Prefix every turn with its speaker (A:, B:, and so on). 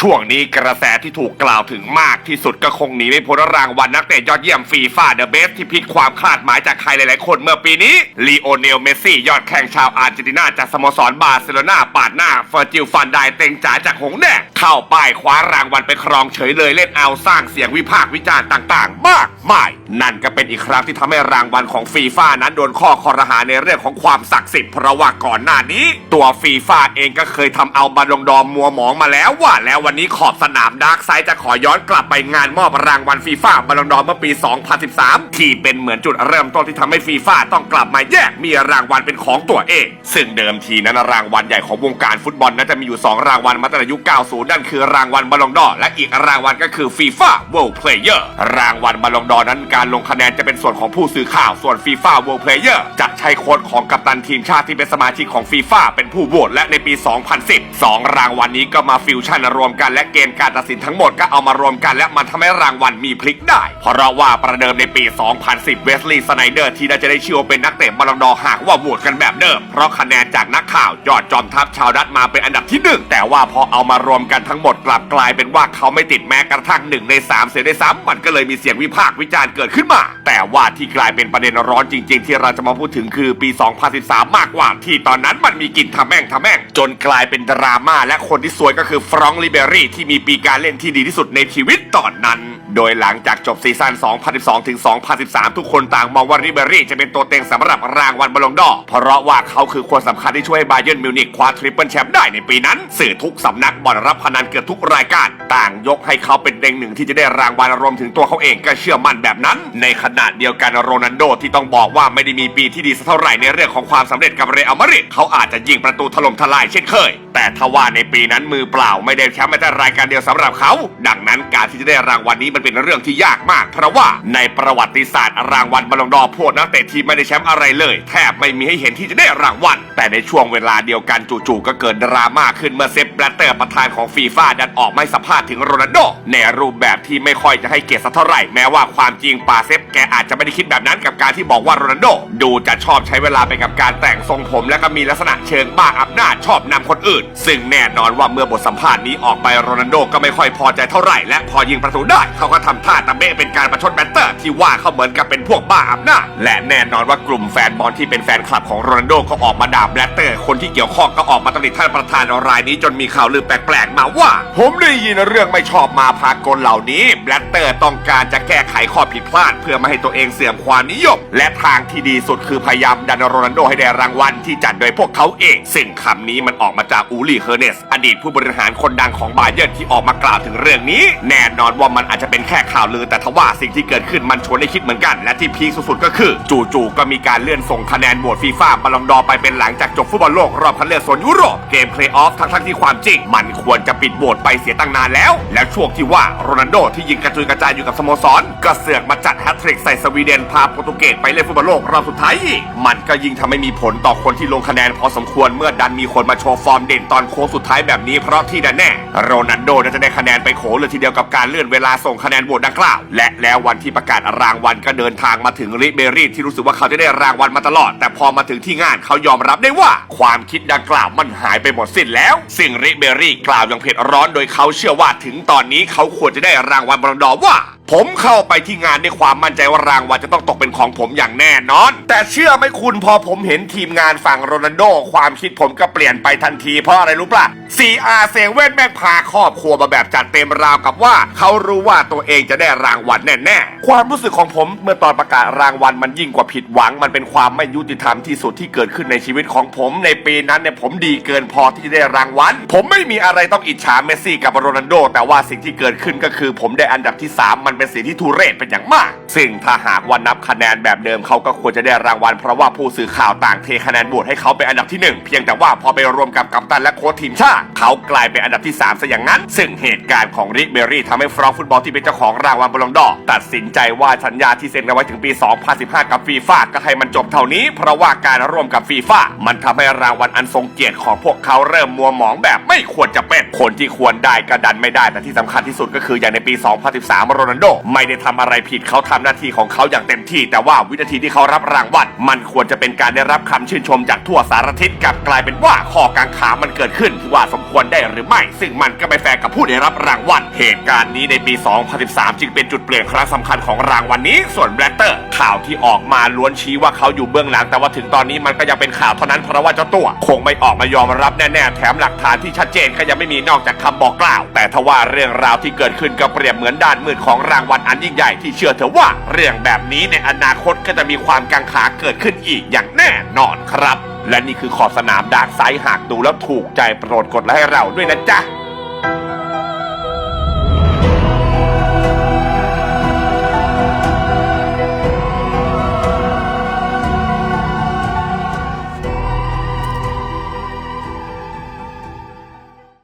A: ช่วงนี้กระแสที่ถูกกล่าวถึงมากที่สุดก็คงหนีไม่พ้นรางวัลนักเตะยอดเยี่ยมฟีฟ่าเดอะเบสที่พลิกความคาดหมายจากใครหลายๆ คนเมื่อปีนี้ลีโอเนลเมสซี่ยอดแข่งชาวอาร์เจนตินาจากสโมสรบาร์เซโลนาปาดหน้าเฟอร์จิลฟันไดเต็งจ๋าจากหงส์แดงเข้าป้ายคว้ารางวัลไปครองเฉยเลยเล่นเอาสร้างเสียงวิพากษ์วิจารณ์ต่าง ๆ มากมายนั่นก็เป็นอีกครั้งที่ทำให้รางวัลของฟีฟ่านั้นโดนข้อคอรหาในเรื่องของความศักดิ์สิทธิ์เพราะว่าก่อนหน้านี้ ตัวฟีฟ่าเองก็เคยทำเอาบอลลงดอมมัวหมองมาแล้วว่า แล้ววันนี้ขอบสนามดาร์กไซด์จะขอย้อนกลับไปงานมอบรางวัลฟีฟ่าบอลลงดอมเมื่อปี 2013 ที่เป็นเหมือนจุดเริ่มต้นที่ทำให้ฟีฟ่าต้องกลับมาแยกมีรางวัลเป็นของตัวเอง ซึ่งเดิมทีนั้นรางวัลใหญ่ของวงการฟุตบอลนั้นจะมีอยู่ 2 รางวัลมาตั้งแต่ยุค 90 นั่นคือรางวัลบอลลงดอและอีกรางวัลก็คือฟีฟ่า World Player รางวัลบอลงดอนั้นกการลงคะแนนจะเป็นส่วนของผู้สื่อข่าวส่วนฟีฟ่า World Player จะใช้โค้ดของกัปตันทีมชาติที่เป็นสมาชิกของฟีฟ่าเป็นผู้โหวตและในปี 2010 2 รางวัลนี้ก็มาฟิวชั่นรวมกันและเกณฑ์การตัดสินทั้งหมดก็เอามารวมกันและมันทำให้รางวัลมีพลิกได้ เพราะว่าประเดิมในปี 2010 เวสลีย์สไนเดอร์ที่น่าจะได้ชื่อว่าเป็นนักเตะบอลลงดอหากว่าโหวตกันแบบเดิม เพราะคะแนนจากนักข่าวยอดจอมทัพชาวดัตมาเป็นอันดับที่หนึ่งแต่ว่าพอเอามารวมกันทั้งหมดกลับกลายเป็นว่าเขาไม่ติดแม้กระทั่งหนึ่งในสามเสียได้ซ้ำมันก็เลยมีเสียงวิพากษ์วิจารณ์เกิดขึ้นมา แต่ว่าที่กลายเป็นประเด็นร้อนจริง ๆ ที่เราจะมาพูดถึงคือปี 2013 มากกว่า ที่ตอนนั้นมันมีกลิ่นทำแม่งทำแม่ง จนกลายเป็นดราม่าและคนที่สวยก็คือฟรองลิเบรี่ที่มีปีการเล่นที่ดีที่สุดในชีวิตตอนนั้น โดยหลังจากจบซีซั่น 2012 ถึง 2013 ทุกคนต่างมองว่าริเบรี่จะเป็นตัวเต็งสำหรับรางวัลบอลลงดอร์เพราะว่าเขาคือคนสำคัญที่ช่วยบาเยิร์นมิวนิกคว้าทริปเปิลแชมป์ได้ในปีนั้น สื่อทุกสำนักบอลรับพนันเกือบทุกรายการ ต่างยกให้เขาเป็นเต็งหนึ่งที่จะได้รางวัลรวมถึงตัวเขาเองก็เชื่อมั่นแบบนั้น ในขณะเดียวกันโรนัลโดที่ต้องบอกว่าไม่ได้มีปีที่ดีสักเท่าไหร่ในเรื่องของความสำเร็จกับเรอัลมาดริดเขาอาจจะยิงประตูถล่มทลายเช่นเคย แต่ทว่าในปีนั้นมือเปล่าไม่ได้แชมป์แม้แต่รายการเดียวสำหรับเขา ดังนั้นการที่จะได้รางวัลนี้มันเป็นเรื่องที่ยากมาก เพราะว่าในประวัติศาสตร์รางวัลบอลลงดอร์พวกนักเตะทีมไม่ได้แชมป์อะไรเลย แทบไม่มีให้เห็นที่จะได้รางวัลแต่ในช่วงเวลาเดียวกันจู่ๆก็เกิดดราม่าขึ้นเมื่อเซปแบลเตอร์ประธานของฟีฟ่าดันออกไม่สัมภาษณ์ถึงโรนัลโดในรูปแบบที่ไม่ค่อยจะให้เกียรติสักเท่าไหร่แม้ว่าความจริงปาเซปแกอาจจะไม่ได้คิดแบบนั้นกับการที่บอกว่าโรนัลโดดูจะชอบใช้เวลาไปกับการแต่งทรงผมและก็มีลักษณะเชิงบ้าอำนาจชอบนำคนอื่น ซึ่งแน่นอนว่าเมื่อบทสัมภาษณ์นี้ออกไปโรนัลโดก็ไม่ค่อยพอใจเท่าไหร่และพอยิงประตูได้เขาก็ทำท่าตะเบะเป็นการประชดแบตเตอร์ ที่ว่าเขาเหมือนกับเป็นพวกบ้าอำนาและแน่นอนว่ากลุ่มแฟนบอลที่เป็นแฟนคลับของโรนัลโดก็ออกมาด่าแบตเตอร์ คนที่เกี่ยวข้องก็ออกมาตำหนิท่านประธานรายนี้จนมีข่าวลือแปลกๆมาว่า ผมได้ยินเรื่องไม่ชอบมาพากลเหล่านี้แบตเตอร์ต้องการจะแก้ไขข้อผิดพลาด เพื่อไม่ให้ตัวเองเสื่อมความนิยม และทางที่ดีสุดคือพยายามดันโรนัลโดให้ได้รางวัลที่จัดโดยพวกเขาเอง ซึ่งคำนี้มันออกมาจากอูลี่เฮอร์เนส อดีตผู้บริหารคนดังของบาเยิร์นที่ออกมากล่าวถึงเรื่องนี้ แน่นอนว่ามันอาจจะเป็นแค่ข่าวลือแต่ทว่าสิ่งที่เกิดขึ้นมันชวนให้คิดเหมือนกัน และที่พีคสุดๆก็คือ จู่ๆก็มีการเลื่อนส่งคะแนนโหวตฟีฟ่าบอลลงดอร์ไปเป็นหลังจากจบฟุตบอลโลกรอบคัดเลือกโซนยุโรปเกมเพลย์ออฟทั้งๆที่ความจริง มันควรจะปิดโหวตไปเสียตั้งนานแล้ว แล้วช่วงที่ว่าโรนัลโดที่ยิงกระจุยกระจายอยู่กับสโมสร ก็เสือกมาจัดแฮตทริกใส่สวีเดนพาโปรตุเกสไปเล่นฟุตบอลโลกรอบสุดท้ายอีกมันก็ยิ่งทำให้มีผลต่อคนที่ลงคะแนนพอสมควรเมื่อดันมีคนมาโชว์ฟอร์มเด่นตอนโค้งสุดท้ายแบบนี้เพราะที่แน่โรนัลโดน่าจะได้คะแนนไปโขเลยทีเดียวกับการเลื่อนเวลาส่งคะแนนโหวตดังกล่าว และแล้ววันที่ประกาศรางวัลก็เดินทางมาถึงริเบรี่ที่รู้สึกว่าเขาจะได้รางวัลมาตลอด แต่พอมาถึงที่งานเขายอมรับได้ว่า ความคิดดังกล่าวมันหายไปหมดสิ้นแล้ว ซึ่งริเบรี่กล่าวอย่างเผ็ดร้อนโดยเขาเชื่อว่าถึงตอนนี้เขาควรจะได้รางวัลบอลดอว่าผมเข้าไปที่งานด้วยความมั่นใจว่ารางวัลจะต้องตกเป็นของผมอย่างแน่นอน แต่เชื่อไหมคุณพอผมเห็นทีมงานฝั่งโรนัลโด ความคิดผมก็เปลี่ยนไปทันทีเพราะอะไรรู้ปะ CR เซเว่นแม่งพาครอบครัวมาแบบจัดเต็มราวกับว่า เขารู้ว่าตัวเองจะได้รางวัลแน่ๆ ความรู้สึกของผมเมื่อตอนประกาศรางวัลมันยิ่งกว่าผิดหวัง มันเป็นความไม่ยุติธรรมที่สุดที่เกิดขึ้นในชีวิตของผม ในปีนั้นเนี่ยผมดีเกินพอที่ได้รางวัล ผมไม่มีอะไรต้องอิจฉาเมสซี่กับโรนัลโด แต่ว่าสิ่งที่เกิดขึ้นก็คือผมได้อันดับที่ 3 มันเป็นสิ่งที่ทุเรศเป็นอย่างมาก ซึ่งถ้าหากว่านับคะแนนแบบเดิมเขาก็ควรจะได้รางวัลเพราะว่าผู้สื่อข่าวต่างเทคะแนนโหวตให้เขาเป็นอันดับที่หนึ่งเพียงแต่ว่าพอไปรวมกับกัปตันและโค้ชทีมชาติเขากลายเป็นอันดับที่ 3ซะอย่างนั้น ซึ่งเหตุการณ์ของริเบรี่ทำให้ฟรองก์ฟุตบอลที่เป็นเจ้าของรางวัลบอลลงดอร์ตัดสินใจว่าสัญญาที่เซ็นกันไว้ถึงปี 2015 กับฟีฟ่าก็ให้มันจบเท่านี้ เพราะว่าการร่วมกับฟีฟ่ามันทำให้รางวัลอันทรงเกียรติของพวกเขาเริ่มมัวหมองแบบไม่ควรจะเป็นคนที่ควรได้ก็ดันไม่ได้แต่ที่สำคัญที่สุดก็คืออย่างในปี 2013 โรนัลโด ไม่ได้ทำอะไรผิดเขาทำหน้าที่ของเขาอย่างเต็มที่ แต่ว่าวินาทีที่เขารับรางวัลมันควรจะเป็นการได้รับคำชื่นชมจากทั่วสารทิศกลับกลายเป็นว่าข้อกังขามันเกิดขึ้นที่ว่าสมควรได้หรือไม่ ซึ่งมันก็ไม่แฟร์กับผู้ได้รับรางวัล เหตุการณ์นี้ในปี 2013 จึงเป็นจุดเปลี่ยนครั้งสำคัญของรางวัลนี้ ส่วนแบลตเตอร์ ข่าวที่ออกมาล้วนชี้ว่าเขาอยู่เบื้องหลัง แต่ว่าถึงตอนนี้มันก็ยังเป็นข่าวเท่านั้นเพราะว่าเจ้าตัว คงไม่ออกมายอมรับแน่ๆ แถมหลักฐานที่ชัดเจนก็ยังไม่มีนอกจากคำบอกกล่าว แต่ทว่าเรื่องราวที่เกิดขึ้นก็เปรียบเหมือนด้านมืดของรางวัลอันยิ่งใหญ่ที่เชื่อเถอะว่า เรื่องแบบนี้ในอนาคตก็จะมีความกังขาเกิดขึ้นอีกอย่างแน่นอนครับ และนี่คือขอบสนามดาร์กไซด์หากดูแล้วถูกใจโปรดกดไลค์ให้เราด้วยนะจ๊ะ